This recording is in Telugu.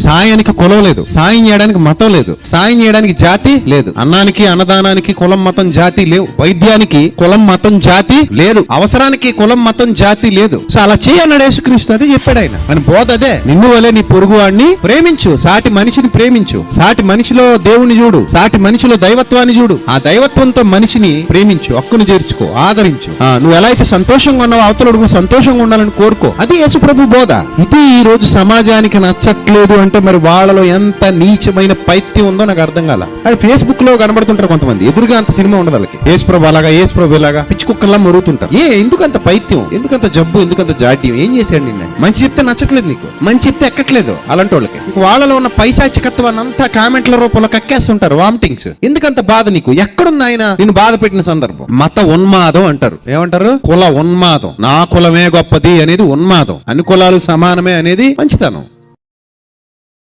సాయానికి కులం లేదు. సాయం చేయడానికి మతం లేదు. సాయం చేయడానికి జాతి లేదు. అన్నానికి అన్నదానానికి కులం మతం జాతి లేవు. వైద్యానికి కులం మతం జాతి లేదు. అవసరానికి కులం మతం జాతి లేదు. సో అలా చేయన్నాడు యేసుక్రీస్తు అదే చెప్పాడు ఆయన. మన బోధ అదే. నిన్ను వలే నీ పొరుగు వాడిని ప్రేమించు. సాటి మనిషిని ప్రేమించు. సాటి మనిషిలో దేవుని చూడు. సాటి మనిషిలో దైవత్వాన్ని చూడు. ఆ దైవత్వంతో మనిషిని ప్రేమించు. హక్కును చేర్చుకో ఆదరించు. ఆ, నువ్వు ఎలా అయితే సంతోషంగా ఉన్నావో అవతలడు సంతోషంగా ఉండాలని కోరుకో. అది యేసు ప్రభు బోధ. ఇది ఈ రోజు సమాజానికి నచ్చట్లేదు అంటే మరి వాళ్ళలో ఎంత నీచమైన పైత్యం ఉందో నాకు అర్థం కాల. అది ఫేస్బుక్లో కనబడుతుంటారు కొంతమంది. ఎదురుగా అంత సినిమా ఉండదు వాళ్ళకి. ఏసుప్రభు ప్రభు అలాగా యేసు ప్రభు ఇలాగా. పిచ్చి కుక్కల్లా మరుగుతుంటారు ఏ ఎందుకంత పైత్యం? ఎందుకంత జబ్బు? ఎందుకంత జాడ్యం? ఏం చేశాడు నిన్న? మంచి చెప్తే నచ్చట్లేదు నీకు. మంచి చెప్తే ఎక్కట్లేదు. అలాంటి వాళ్ళకి. వాళ్ళలో ఉన్న పైశాచికత్వాన్ని అంతా కామెంట్ల రూపంలో కక్కేస్తుంటారు వామిటింగ్స్. ఎందుకంత బాధ నీకు? ఎక్కడుంది ఆయన? నేను బాధ పెట్టిన సందర్భం. మత ఉన్మాదం అంటారు. ఏమంటారు? కుల ఉన్మాదం. నా కులమే గొప్పది అనేది ఉన్మాదం. అన్ని కులాలు సమానమే అనేది మంచితనం.